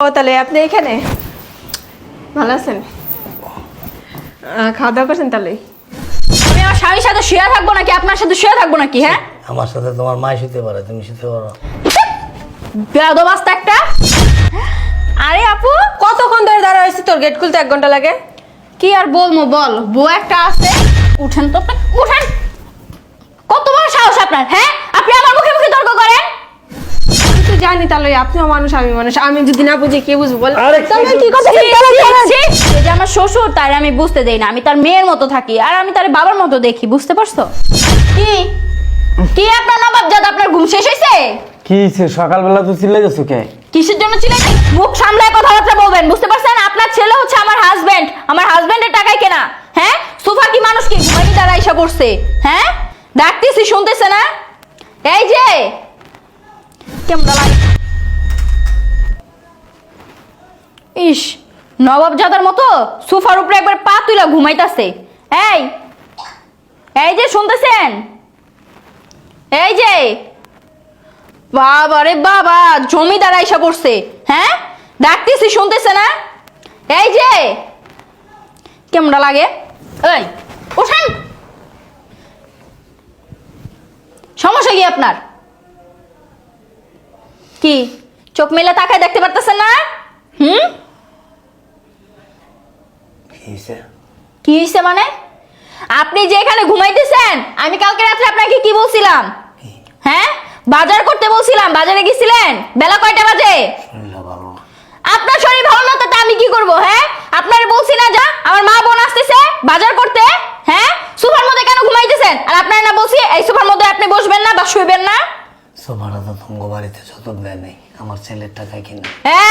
ও তাহলে আপনি এখানে? ভালো আছেন? খাওয়া দাওয়া করছেন তাহলে? আমি আমার স্বামীর সাথে শুয়ে থাকব নাকি? আপনার সাথে শুয়ে থাকব নাকি হ্যাঁ? আমার সাথে তোমার মাই শুতে পারে তুমি শুতে পারো বেদবাস্তা একটা। আরে আপু কতক্ষণ ধরে দাঁড়া হয়েছে তোর গেট খুলতে এক ঘণ্টা লাগে। কি আর বলব বল। বউ একটা আছে। উঠেন তো উঠেন। কত বড় সাহস আপনার হ্যাঁ? আপনি আমার জানি তাহলে আপনিও মানুষ আমি মানুষ। আমি যদি না বুঝি কে বুঝব বল? কি কথা। এই যে আমার শ্বশুর তার আমি বুঝতে দেই না। আমি তার মেয়ের মতো থাকি আর আমি তার বাবার মতো দেখি বুঝতে পারছ? কি? কি আপনার নবাব জাত আপনার ঘুম শেষ হয়েছে কি হয়েছে সকালবেলা তো চিল্লাই যাচ্ছ কে? কিসের জন্য ছিলেন মুখ সামলায় কথাবার্তা বলবেন বুঝতে পারছেন? আপনার ছেলে হচ্ছে আমার হাজবেন্ড আমার হাজবেন্ডের টাকায় কেনা হ্যাঁ? সোফা কি মানুষ কি? ঘুমাইনি তারা এসে পড়ছে হ্যাঁ? ডাকতেছি শুনতেছে না? এই যে কেমন লাগে ইস মতো সোফার উপরে একবার পা ঘুমাইতাছে। এই এই যে শুনতেছেন? এই যে বাবা রে বাবা, জমিদার আইসা পড়ছে হ্যাঁ? ডাকতেছি, শুনতেছে না? এই যে, কেমনটা লাগে? এই সমস্যা কি আপনার? কি? চোখ মেলে তাকায় দেখতে পারতেছেন না? হুম? কি হয়েছে মানে? আপনি যে এখানে ঘুমাইতেছেন আমি কালকে রাত্রে আপনাকে কি বলছিলাম? হ্যাঁ? বাজার করতে বলছিলাম বাজারে গেছিলেন? বেলা কয়টা বাজে? আপনার শরীর ভালো না তাতে আমি কি করব হ্যাঁ? আপনার বলছি না যা আমার মা বোন আসতেছে বাজার করতে হ্যাঁ? সোফার মধ্যে কেন ঘুমাইতেছেন? আর আপনার না বলছি এই সোফার মধ্যে আপনি বসবেন না বা শুইবেন না? সোফাটা তো তোমার বাড়িতে যতন দেয় নেই আমার ছেলের টাকায় কিনে।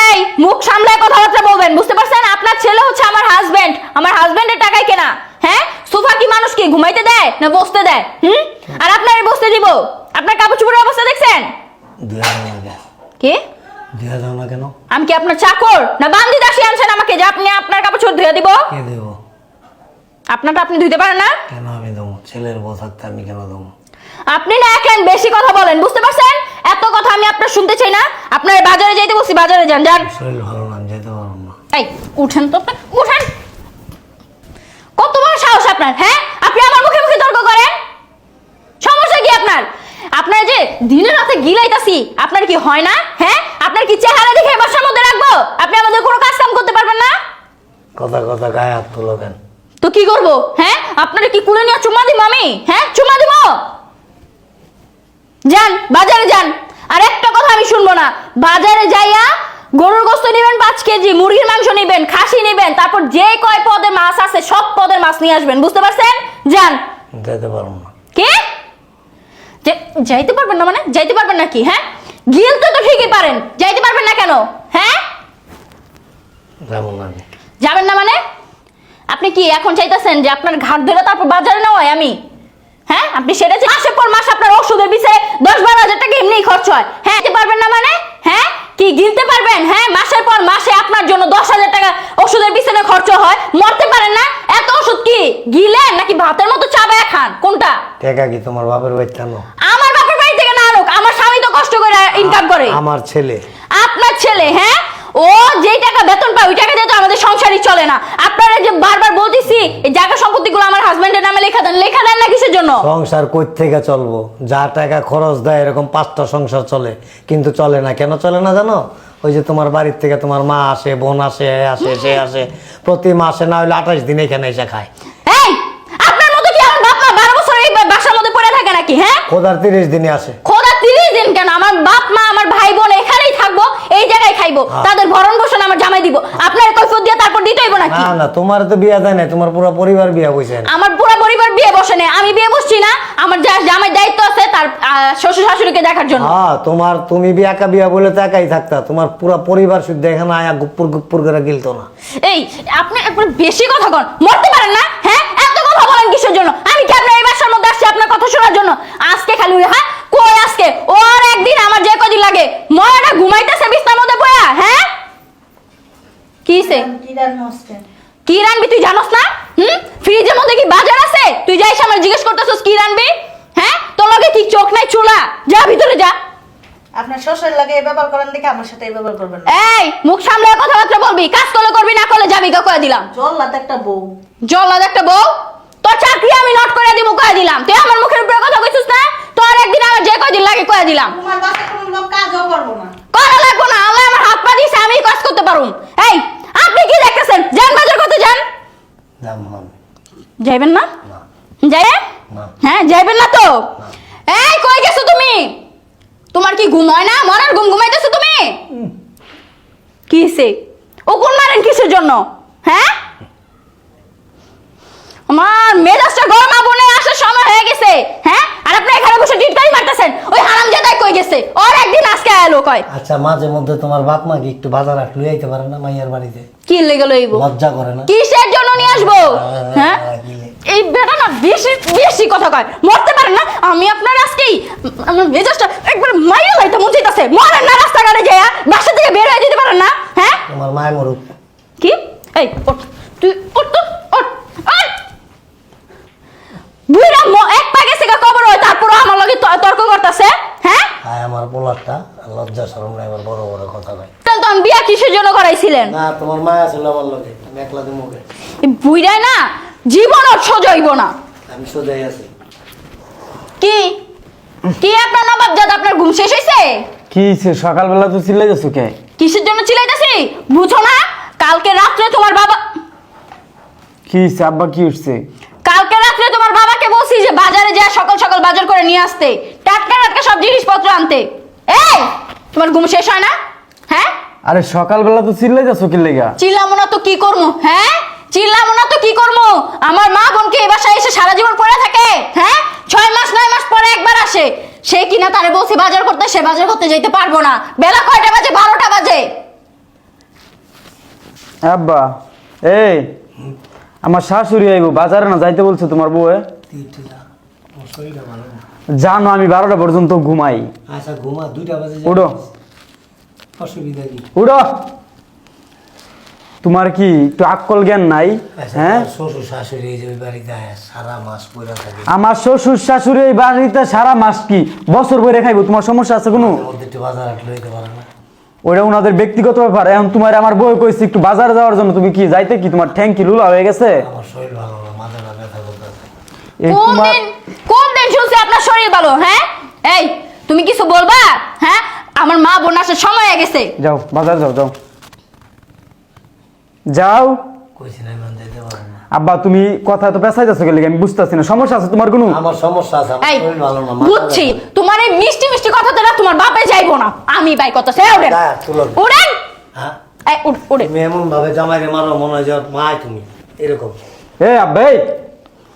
এই মুখ সামলায় কথাবার্তা বলবেন বুঝতে পারছেন? আপনার ছেলে হচ্ছে আমার হাজবেন্ড আমার হাজবেন্ডের টাকায় কেনা হ্যাঁ? সোফা কি মানুষ কি ঘুমাইতে দেয় না বসতে দেয় হুম? আর আপনার বসতে দিব আপনার কাপড় চোপড়ের অবস্থা দেখছেন? কি? না কেন? আমি কি আপনার চাকর? না বান্দি দাসী আনছেন আমাকে যে আপনি আপনার কাপড় চোপড় ধুয়ে দিব? কে দেবো? আপনারটা আপনি ধুইতে পারেন না? কেন আমি দেবো? ছেলের বউ থাকতে আমি কেন দেবো? আপনি না এখন বেশি কথা বলেন বুঝতে পারছেন? এত কথা আমি আপনার শুনতে চাই না। আপনার বাজারে যাইতে বসি বাজারে যান যান। শরীর ভালো না যেতে পারব না। এই উঠেন তো আপনি, উঠেন। কত বড় সাহস আপনার হ্যাঁ? আপনি আমার মুখে মুখে তর্ক করেন? সমস্যা কি আপনার? আপনার যে দিনে রাতে গিলাইতাছি আপনার কি হয় না? হ্যাঁ? আপনার কি চেহারা দেখে বাসার মধ্যে রাখব? আপনি আমাদের কোনো কাজ কাম করতে পারবেন না? কথা কথা গায়ে হাত তুলো কেন? তো কি করব হ্যাঁ? আপনারা কি কুলে নিয়ে চুমা দিব আমি? হ্যাঁ? চুমা দিব? যান বাজারে যান। আর একটা কথা আমি শুনব না। বাজারে যাইয়া গরুর গোস্ত নেবেন পাঁচ কেজি মুরগির মাংস নেবেন খাসি নেবেন তারপর যে কয় পদের মাছ আছে সব পদের মাছ নিয়ে আসবেন। বুঝতে পারছেন? যান। যেতে পারব না। কে? যাইতে পারবেন না মানে? যাইতে পারবেন না কি হ্যাঁ? গিলতে তো ঠিকই পারেন। যাইতে পারবেন না কেন? হ্যাঁ? যাব না যাবেন না মানে? আপনি কি এখন চাইতেছেন যে আপনার ঘাট ধরে তারপর বাজারে নেওয়াই আমি? হ্যাঁ? আপনি সেটা যে মাসের পর মাস আপনার ওষুধের বিষয়ে দশ বারো হাজার টাকা এমনি খরচ হয়। হ্যাঁ পারবেন না মানে? হ্যাঁ? কি গিলতে পারবেন? হ্যাঁ মাসের পর মাসে আপনার জন্য দশ হাজার টাকা ওষুধের পিছনে খরচ হয়। মরতে পারেন না? এত ওষুধ কি? গিলেন? নাকি ভাতের মতো চাবায় খান? কোনটা? টাকা কি তোমার বাপের বাড়িতে আনো আমার বাপের বাড়ি থেকে না আমার স্বামী তো কষ্ট করে ইনকাম করে। আমার ছেলে। আপনার ছেলে হ্যাঁ? ও যেই টাকা বেতন পায় ওই টাকা দিয়ে তো আমাদের সংসারই চলে না। আপনারা যে বারবার বলতেছি এই জায়গা সম্পত্তিগুলো আমার হাজবেন্ডের নামে লেখা দেন লেখা দেন না কিসের জন্য? সংসার কই থেকে চলবো? যা টাকা খরচ দেয় এরকম পাঁচটা সংসার চলে কিন্তু চলে না। কেন চলে না জানো? ওই যে তোমার বাড়ির থেকে তোমার মা আসে বোন আসে আসে সে আসে প্রতি মাসে না হলে আঠাশ দিন এখানে এসে খায়। এই আপনার মতো কি আমার বাপ মা বারো বছর এই বাসার মধ্যে পড়ে থাকে নাকি হ্যাঁ? খোদার তিরিশ দিনে আসে। দিন কেন? আমার বাপ মা আমার ভাই বোন এখানেই থাকব এই জায়গায় খাইবো। তাদের ভরণ পোষণ আমার জামাই দিব। আপনার কৈফত দিয়ে তারপর দিতে হইব নাকি? না না তোমার তো বিয়া দেয় না তোমার পুরো পরিবার বিয়া বসে আমার পুরো পরিবার বিয়ে বসে নেই। আমি বিয়ে বসছি না আমার যা জামাই দায়িত্ব আছে তার শ্বশুর শাশুড়িকে দেখার জন্য। হ্যাঁ তোমার তুমি বিয়া একা বিয়া বলে তো একাই থাকতা। তোমার পুরো পরিবার শুদ্ধ এখানে আয়া গুপ্পুর গুপ্পুর করে গিলতো না। এই আপনি একবার বেশি কথা কন। মরতে পারেন না হ্যাঁ? এত কথা বলেন কিসের জন্য? আমি কি আপনার এই বাসার মধ্যে আসছি আপনার কথা শোনার জন্য? আজকে খালি হ্যাঁ? কই আজকে? ওর একদিন আমার যে কদিন লাগে। ঘুমাইতেছে বিছনার মধ্যে বয়া হ্যাঁ? কি রানবি তুই জানোস না? হুম? ফ্রিজের মধ্যে কি বাজার আছে? তুই যাইস আমার জিজ্ঞেস করতেছস কি রানবি হ্যাঁ? তোর লগে কি চোখ নাই চুলা? যা ভিতরে যা। আপনার শ্বশুর লাগে এই ব্যাপার করেন দেখে আমার সাথে এই ব্যাপার করবেন এই মুখ সামলে কথাবার্তা বলবি। কাজ করলে করবি না করলে যাবি কা কয়ে দিলাম। জল্লাদ একটা বউ। জল্লাদ একটা বউ? তোর চাকরি আমি নট করে দিব কয়ে দিলাম। তুই আমার মুখের উপরে কথা কইছিস না? তোর একদিন আমার যে কয়দিন লাগে কয়ে দিলাম। তোমার বাসায় কোনো লোক কাজও করব না। করা লাগবো না আল্লাহ আমার হাত পা দিয়েছে আমি কাজ করতে পারুম। এই আপনি কি দেখতেছেন? যান বাজার করতে যান। হবে যাইবেন না? না। যাই? না। হ্যাঁ যাইবেন না তো? এই কই গেছো তুমি? তোমার কি ঘুম হয় না? মরার ঘুম ঘুমাইতেছো তুমি? কি কিসে ও কোন মারেন কিসের জন্য? হ্যাঁ? আমার মেজাজটা গরম আগুনে আসার সময় হয়ে গেছে হ্যাঁ? আর আপনি এখানে বসে টিটকারি মারতেছেন। ওই হারাম জাদাই কই গেছে? ওর একদিন আজকে এলো কয়। আচ্ছা মাঝে মধ্যে তোমার বাপ মা কি একটু বাজার হাট লুই আইতে পারে না মাইয়ার বাড়িতে? কি লেগে লইব? লজ্জা করে না? কিসের জন্য নিয়ে আসব? হ্যাঁ? এই বেটা না বেশি বেশি কথা কয়। মরতে পারে না? আমি আপনার আজকেই আমার মেজাজটা একবার মাইয়া লাইতে মন চাইতাছে। মরেন না রাস্তাঘাটে যায় বাসা থেকে বের হয়ে যেতে পারেন না? হ্যাঁ? তোমার মায় মরুক। কি? এই ওঠ। তুই ওঠ তো ওঠ। ওঠ বুইরা ম- এক পা গেছে গা কবর হয় তারপর আমার লগে তর্ক করতেছে হ্যাঁ? আয় আমার পোলারটা লজ্জা সরম নাই আমার বড় বড় কথা নাই তাহলে তো বিয়া কিসের জন্য করাইছিলেন? না তোমার ছিল আমার লগে আমি একলা না জীবন সজইব না। আমি সোজাই আছি। কি? কি আপনার নবাব জাদ আপনার ঘুম শেষ হয়েছে কি হয়েছে সকালবেলা তো চিল্লাই যাচ্ছ কে? কিসের জন্য চিল্লাইতেছি? বুঝো না কালকে রাত্রে তোমার বাবা কি হয়েছে আব্বা কি উঠছে? কালকে রাত্রে তোমার বাবাকে বলছি যে বাজারে যা সকাল সকাল বাজার করে নিয়ে আসতে। টাটকা টাটকা সব জিনিসপত্র আনতে। এই তোমার ঘুম শেষ হয় না? হ্যাঁ? আরে সকালবেলা তো চিল্লাই যাচ্ছ কি লেগা? চিল্লামো না তো কি করব হ্যাঁ? চিল্লামো না তো কি করব আমার মা বোনকে এই বাসায় এসে সারা জীবন পড়ে থাকে। হ্যাঁ? ছয় মাস নয় মাস পরে একবার আসে। সে কিনা তারে বলছি বাজার করতে সে বাজার করতে যেতে পারব না। বেলা কয়টা বাজে? বারোটা বাজে। আব্বা এই আমার শাশুড়ি আইব বাজারে না যাইতে বলছে তোমার বউ জানো আমি বারোটা পর্যন্ত ঘুমাই। আচ্ছা ঘুমা দুইটা বাজে উঠো। অসুবিধা কি? উঠো। তোমার কি একটু আক্কল জ্ঞান নাই? আচ্ছা হ্যাঁ? শ্বশুর শাশুড়ি এই বাড়িতে সারা মাস পড়ে থাকে। আমার শ্বশুর শাশুড়ি এই বাড়িতে সারা মাস কি বছর বই খাইবো? তোমার সমস্যা আছে কোনো? বাজার লইতে পারে না। ওটা ওনাদের ব্যক্তিগত ব্যাপার। এখন তোমার আমার বউ কইছি একটু বাজারে যাওয়ার জন্য তুমি কি যাইতে কি? তোমার ঠ্যাং কি লুলা হয়ে গেছে? আমার শরীর ভালো না মাথাটা ব্যথা করতেছে। এই কোন তোমার দিন কোন দিন শুনছি আপনার শরীর ভালো হ্যাঁ? এই তুমি কিছু বলবা? হ্যাঁ? আমার মা বোন আসার সময় হয়ে গেছে। যাও বাজার যাও যাও। যাও। কইছি না ইমান যাইতে পারে না আব্বা তুমি কথা তো পেঁচাই যাচ্ছ গেলে আমি বুঝতেছি না। সমস্যা আছে তোমার কোনো? আমার সমস্যা আছে আমার এই শরীর ভালো না মাথা বুঝছি। তোমার এই মিষ্টি মিষ্টি কথাতে না তোমার বাপে যাইবো না। আমি বাই কত সে তুলো। উড়েন হ্যাঁ? এই উড় উড়ে তুমি এমন ভাবে জামাইরে মারো মনে হয় যে মায় তুমি এরকম। এ আব্বা এই!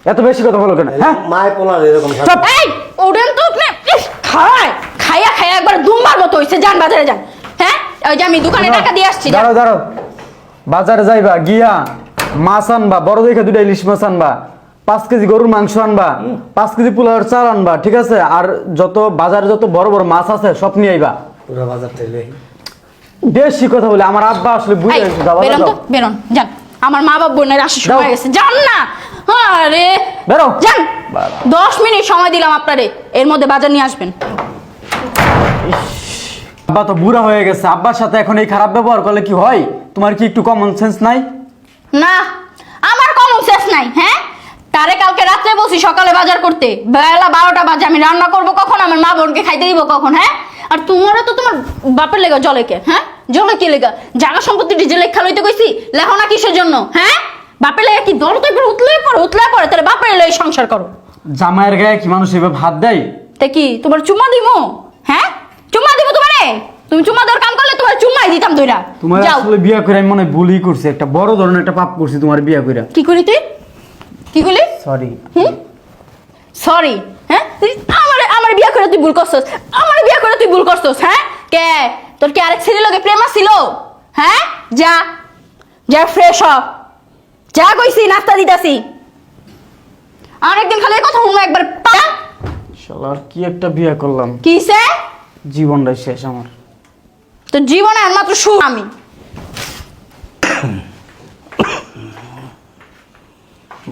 এত বেশি কথা বলো কেন? হ্যাঁ? মায় পোলার এরকম থাকে। চুপ। এই উড়েন তো আপনি। ইস, খায়! খাইয়া খাইয়া একবার দুমবার মতো হইছে যান বাজারে যান। হ্যাঁ? ওই যে আমি দোকানে টাকা দিয়ে আসছি যান। দাঁড়াও দাঁড়াও। বাজারে যাইবা গিয়া। মাছ আনবা বড় দেখে দুটা ইলিশ মাছ আনবা পাঁচ কেজি গরুর মাংস আনবা পাঁচ কেজি পোলাওয়ের চাল আনবা ঠিক আছে? আর যত বাজারে যত বড় বড় মাছ আছে সব নিয়ে আইবা। পুরো বাজার থেকে বেশি কথা বলে আমার আব্বা আসলে বুঝে গেছে যাও, বাজারে বেরোন তো। বেরোন যান। আমার মা বাবা বোনের আসার সময় গেছে। যান না! আরে! বেরো। যান! দশ মিনিট সময় দিলাম আপনারে। এর মধ্যে বাজার নিয়ে আসবেন। আব্বা তো বুড়া হয়ে গেছে। আব্বার সাথে এখন এই খারাপ ব্যবহার করলে কি হয়? তোমার কি একটু কমন সেন্স নাই? না আমার কমন সেন্স নাই হ্যাঁ? তারে কালকে রাত্রে বলছি সকালে বাজার করতে। বেলা বারোটা বাজে আমি রান্না করব কখন? আমার মা বোনকে খাইতে দিব কখন হ্যাঁ? আর তোমারও তো তোমার বাপের লেগা জলে কে হ্যাঁ? জলে কি লেগা? জায়গা সম্পত্তি ডিজে লেখা লইতে কইছি? লেখো না কিসের জন্য হ্যাঁ? বাপের লেগা কি দল তো একবার উতলে পড়ো উতলে পড়ে তাহলে বাপের লেগে সংসার করো। জামাইয়ের গায়ে কি মানুষ এভাবে হাত দেয়? তা কি তোমার চুমা দিমো? হ্যাঁ? চুমা দিব তোমারে? তুমি দেওয়ার কাম করলে তোমার দিতাম তোমার যাও। আসলে বিয়া করে আমি মনে ভুলই করছি। একটা বড় ধরনের একটা পাপ করছি তোমার বিয়া করে কি করি তুই? কি করলি সরি হুম? সরি হ্যাঁ? আমার আমার বিয়া করে তুই ভুল করছস। আমার বিয়া করে তুই ভুল করছস হ্যাঁ? কে? তোর কি আরেক ছেলে লগে প্রেম ছিল হ্যাঁ? যা। যা ফ্রেশ হ। যা কইছি নাস্তা দিতাছি। আরেকদিন খালি কথা শুনব একবার পা শালার কি একটা বিয়া করলাম। কিসে? জীবনটাই শেষ আমার। তোর জীবনে আর মাত্র শুরু আমি।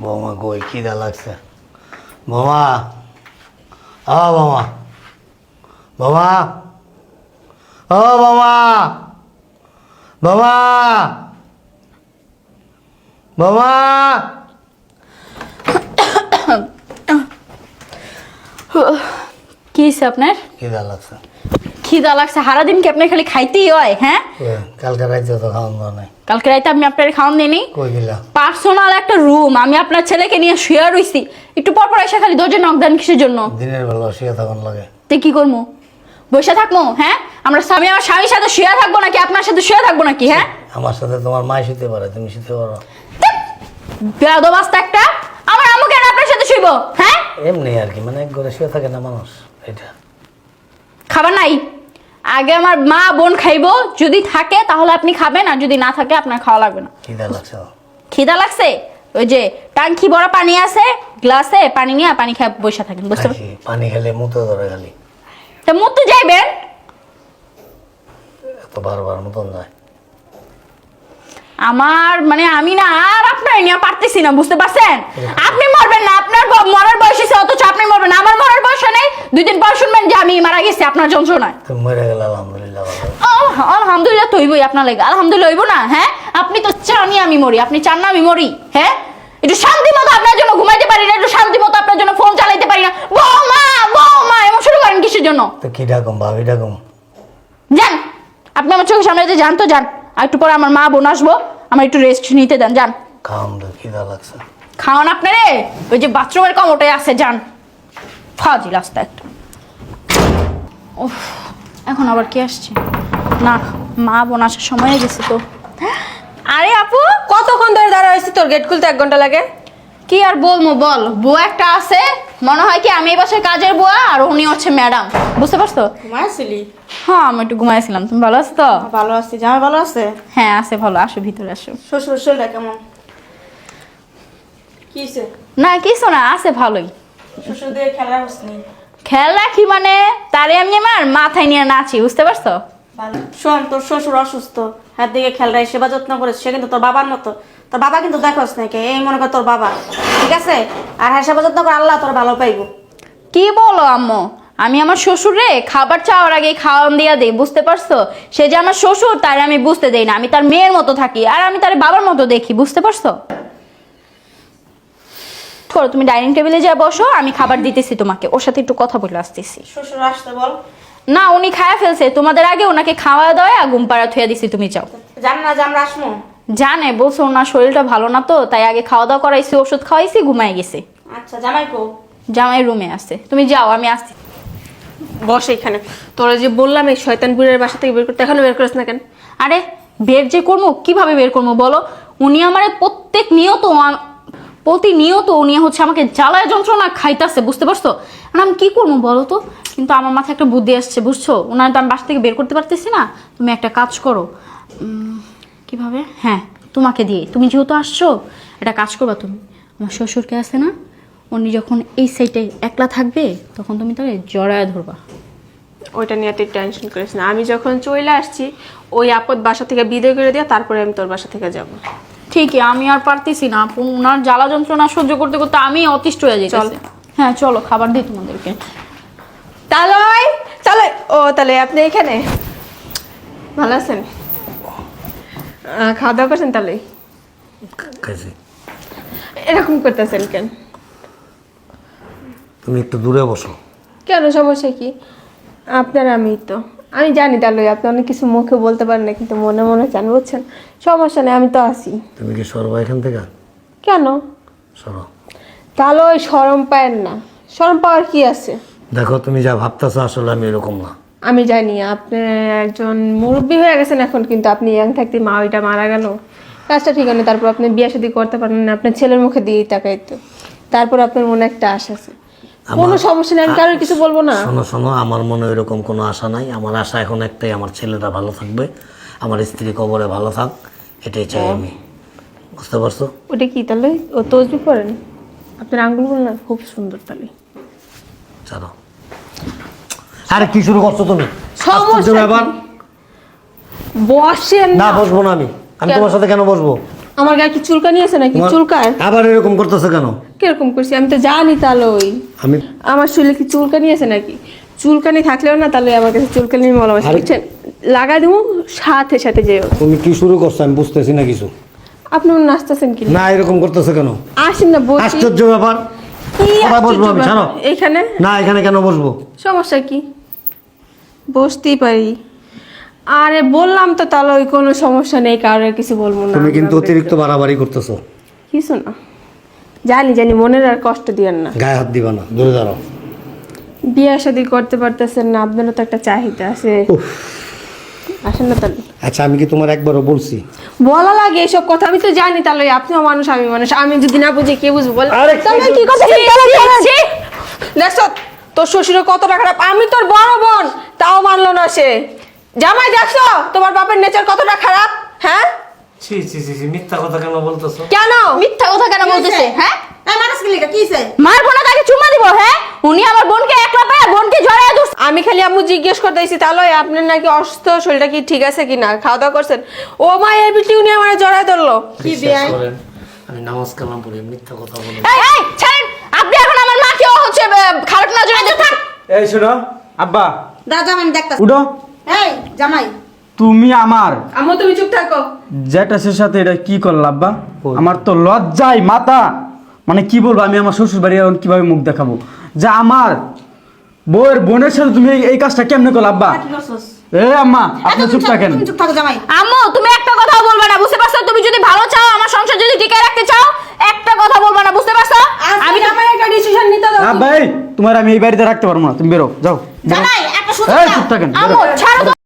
বৌমা কই খিদা লাগছে। বৌমা আ বৌমা। বৌমা ও বাবা বাবা বাবা কি আপনার? কি দা লাগছে। খিদা লাগছে সারাদিন কি আপনার খালি খাইতেই হয় হ্যাঁ? কালকে রাইতে তো খাওয়ান নাই। কালকে রাইতে আমি আপনার খাওয়ান দিইনি? কই দিলা পার্সোনাল একটা রুম আমি আপনার ছেলেকে নিয়ে শুয়ে রইছি। একটু পর পর এসে খালি দরজা নক দেন কিসের জন্য? দিনের বেলা শুয়ে তখন লাগে। তে কি করব বসে থাকব হ্যাঁ? আমরা স্বামী আমার স্বামীর সাথে শুয়ে থাকব নাকি আপনার সাথে শুয়ে থাকব নাকি হ্যাঁ? আমার সাথে তোমার মাই শুতে পারে তুমি শুতে পারো। বেদবাস্তা একটা। আমার আম্মু কেন আপনার সাথে শুইবো হ্যাঁ? এমনি আর কি মানে ঘরে শুয়ে থাকে না মানুষ এটা। খাবার নাই? আগে আমার মা বোন খাইবো যদি থাকে তাহলে আপনি খাবেন আর যদি না থাকে আপনার খাওয়া লাগবে না। লাগছে। খিদা লাগছে? ওই যে টাঙ্কি বড় পানি আছে গ্লাসে পানি নিয়ে পানি খেয়ে বসে থাকেন বুঝতে পারছেন? পানি খেলে মুতো ধরে খালি। তা মুতো যাইবেন? এত বারবার মতন যায়। আমার মানে আমি না আর আপনার নিয়ে পারতেছি না বুঝতে পারছেন? আপনি মরবেন না আপনার মরার বয়স হয়েছে অথচ আপনি মরবেন না। আমার মরার বয়স নেই দুই দিন পর শুনবেন যে আমি মারা গেছি আপনার যন্ত্রণায় মরে গেলে আলহামদুলিল্লাহ আলহামদুলিল্লাহ তো হইবই আপনার লেগে। আলহামদুলিল্লাহ হইব না হ্যাঁ? আপনি তো চানই আমি মরি আপনি চান না আমি মরি হ্যাঁ? একটু শান্তি মতো আপনার জন্য ঘুমাইতে পারি না একটু শান্তি মতো আপনার জন্য ফোন চালাইতে পারি না। বৌমা বৌমা এমন শুরু করেন কিসের জন্য? তো কি ডাকুম ভাবি ডাকুম? যান আপনি আমার চোখের সামনে যে যান তো যান। আর একটু পরে আমার মা বোন আসব। আমার একটু রেস্ট নিতে দেন যান। খাওয়ান লাগছে। খাওয়ান আপনারে? ওই যে বাথরুমের কম ওটাই আছে যান। ফাজিল রাস্তা একটা। উফ, এখন আবার কি আসছে? না মা বোন আসার সময় হয়ে গেছে তো। আরে আপু কতক্ষণ ধরে দাঁড়া হয়েছে তোর গেট খুলতে এক ঘণ্টা লাগে। কি আর বলব বল। বুয়া একটা আছে মনে হয় কি আমি এই বছর কাজের বুয়া আর উনি হচ্ছে ম্যাডাম। বুঝতে পারছ? ঘুমাইছিলি? হ্যাঁ আমি একটু ঘুমাইছিলাম। তুমি ভালো আছো তো? ভালো আছি। জামাই ভালো আছে? হ্যাঁ আছে ভালো। আসো ভিতরে আসো। শ্বশুর শরীরটা কেমন? কি না কিছু না আছে ভালোই। শ্বশুর দিয়ে খেলা হসনি খেয়াল রাখি মানে? তারে আমি আমার মাথায় নিয়ে নাচি বুঝতে পারছ? ভালো। শোন তোর শ্বশুর অসুস্থ। হাত দিকে খেয়াল রাখি সেবা যত্ন করে সে কিন্তু তোর বাবার মতো। তোর বাবা কিন্তু দেখোস নাকি এই মনে কর তোর বাবা। ঠিক আছে? আর হ্যাঁ সেবা যত্ন করে আল্লাহ তোর ভালো পাইবো। কি বলো আম্মু? আমি আমার শ্বশুরে খাবার চাওয়ার আগে খাওয়ান দিয়া দেই বুঝতে পারছ? সে যে আমার শ্বশুর তার আমি বুঝতে দেই না। আমি তার মেয়ের মতো থাকি আর আমি তার বাবার মতো দেখি বুঝতে পারছ? করো তুমি ডাইনিং টেবিলে যা বসো আমি খাবার দিতেছি তোমাকে। ওর সাথে একটু কথা বলে আসতেছি। শ্বশুর আসতে বল। না উনি খায়া ফেলছে। তোমাদের আগে ওনাকে খাওয়া দাওয়া ঘুম পাড়া থুয়া দিছি তুমি যাও। জান না যে আমরা আসব জানে বলছো ওনার শরীরটা ভালো না তো তাই আগে খাওয়া দাওয়া করাইছি ওষুধ খাওয়াইছি ঘুমাই গেছে। আচ্ছা জামাই কো? জামাই রুমে আছে। তুমি যাও আমি আসছি। বস এখানে। তোরা যে বললাম এই শয়তানপুরের বাসা থেকে বের করতে এখনও বের করিস না কেন? আরে বের যে করব কীভাবে বের করব বলো? উনি আমার প্রত্যেক নিয়ত প্রতিনিয়ত উনি হচ্ছে আমাকে জ্বালায় যন্ত্রণা খাইতেছে বুঝতে পারছ? আর আমি কি করব বলো তো? কিন্তু আমার মাথায় একটা বুদ্ধি আসছে বুঝছ? ওনার তো আমি বাসা থেকে বের করতে পারতেছি না। তুমি একটা কাজ করো। কীভাবে? হ্যাঁ তোমাকে দিয়ে তুমি যেহেতু আসছো একটা কাজ করবা তুমি। আমার শ্বশুরকে আছে না উনি যখন এই সাইডে একলা থাকবে তখন তুমি তাকে জড়ায় ধরবা। ওইটা নিয়ে তুই টেনশন করিস না। আমি যখন চলে আসছি ওই আপদ বাসা থেকে বিদায় করে দিয়া তারপরে আমি তোর বাসা থেকে যাব। ঠিকই আমি আর পারতেছি না। আপু, ওনার জ্বালা যন্ত্রণা সহ্য করতে করতে আমি অতিষ্ঠ হয়ে যাই চল। হ্যাঁ চলো খাবার দিই তোমাদেরকে। তালয় তালয় ও তাহলে আপনি এখানে? ভালো আছেন? খাওয়া দাওয়া করছেন তাহলে? খাইছি। এরকম করতেছেন কেন? তুমি একটু দূরে বসো। কেন সমস্যা কি? আপনার আমি তো। আমি জানি তাহলে আপনি অনেক কিছু মুখে বলতে পারেন না কিন্তু মনে মনে চান বুঝছেন? সমস্যা নেই আমি তো আছি। তুমি কি সরবা এখান থেকে? কেন? সরো। তাহলে ওই সরম পায়েন না। সরম পাওয়ার কি আছে? দেখো তুমি যা ভাবতেছো আসলে আমি এরকম না। আমি জানি আপনি একজন মুরব্বী হয়ে গেছেন এখন কিন্তু আপনি ইয়াং থাকতে মা ওইটা মারা গেল। কাজটা ঠিক আছে তারপর আপনি বিয়ে শাদী করতে পারেন না আপনার ছেলের মুখে দিয়েই তাকাই তো। তারপর আপনার মনে একটা আশা আছে। কোনো সমস্যা নেই আমি কারোর কিছু বলব না। শোনো শোনো আমার মনে এরকম কোনো আশা নাই। আমার আশা এখন একটাই আমার ছেলেরা ভালো থাকবে আমার স্ত্রী কবরে ভালো থাক এটাই চাই আমি। বুঝতে পারছ? ওটা কি তাহলে? ও তসবি করেন আপনার আঙ্গুলগুলো না খুব সুন্দর তাহলে। চলো। আরে কি শুরু করছ তুমি? সমস্যা আশ্চর্য কি? ব্যাপার বসেন না। না বসবো না আমি। আমি কেন? তোমার সাথে কেন বসবো? আমার গায়ে কি চুলকানি আছে নাকি? তোমার- চুলকায়? আবার এরকম করতেছো কেন? কীরকম করছি? আমি তো জানি তাহলে ওই। আমি আমার শরীরে কি চুলকানি আছে নাকি? চুলকানি থাকলেও না তাহলে আমার কাছে চুলকানি মলম আছে। আরে- বুঝছেন? দেবো সাথে সাথে যেও। তুমি কি শুরু করছ? আমি বুঝতেছি না কিছু। আপনি নাচতেছেন কি না এরকম করতেছো কেন? আসেন না বসি। আশ্চর্য ব্যাপার। কি কোথায় বসবো আশ্চর্য আমি? ছাড়ো। এখানে? না এখানে কেন বসবো? সমস্যা কি? বসতেই পারি। আরে বললাম তো তাহলে ওই কোনো সমস্যা নেই কারোর কিছু বলব না। তুমি কিন্তু অতিরিক্ত বাড়াবাড়ি করতেছো। কিছু না। জানি জানি মনের আর কষ্ট দিয়েন না। গায়ে হাত দিবা না দূরে দাঁড়াও। বিয়ে শাদি করতে পারতেছেন না আপনারও তো একটা চাহিদা আছে। আসেন না তাহলে। আচ্ছা আমি কি তোমার একবারও বলছি? বলা লাগে এইসব কথা আমি তো জানি তাহলে আপনিও মানুষ আমি মানুষ আমি যদি না বুঝি কে বুঝব? বল। আরে তাহলে কি কথা? ছি, ছি, ছি। দেখছ তোর শ্বশুরের কতটা খারাপ আমি তোর বড় বোন। মানলো না সে জামাই দেখছ? তোমার বাপের নেচার কতটা খারাপ হ্যাঁ? ছি ছি ছি ছি, মিথ্যা কথা কেন বলতেছো? কেন? মিথ্যা কথা কেন বলতেছে হ্যাঁ? এই মানুষ কি লিখা কিছে মারবো না তাকে চুমা দিব হ্যাঁ? উনি আমার বোনকে একলা পায় বোনকে জড়ায় আমি খালি আম্মু জিজ্ঞেস করতেছি তাহলে আপনার নাকি অসুস্থ শরীরটা কি ঠিক আছে কি না খাওয়া দাওয়া করছেন? ও মা বিটি উনি আমার জড়ায় ধরলো। কি বিয়াই? করেন? আমি নামাজ কালাম পড়ি মিথ্যা কথা বলে এই এই ছাড়েন! আপনি এখন আমার মাকেও হচ্ছে আহ, খারাপ নজরে দেখেন এই শোনো। আব্বা। দা জামাই আমি দেখতাছি। উঠো। এই জামাই। তুমি আমার। আম্মু তুমি চুপ থাকো। জ্যাঠাসের সাথে এটা কি করল আব্বা? আমার তো লজ্জায় মাথা। মানে কি বলব আমি আমার শ্বশুর বাড়ি এখন কীভাবে মুখ দেখাবো? যে আমার। বউয়ের বোনের সাথে তুমি এই- কাজটা কেমনে করল আব্বা? এ আম্মা আপনি চুপ থাকেন। তুমি চুপ থাকো জামাই। আম্মু তুমি একটা কথা বলবা না বুঝতে তুমি যদি ভালো চাও আমার সংসার যদি টিকে রাখতে চাও একটা কথা বলবা না বুঝতে পারছ? আমি আমি আমার একটা ডিসিশন নিতে দাও আব্বাই তোমার আমি এই বাড়িতে রাখতে পারব না তুমি বেরো যাও। না একটা সুযোগ এই দাও। চুপ থাকেন। ছাড়ো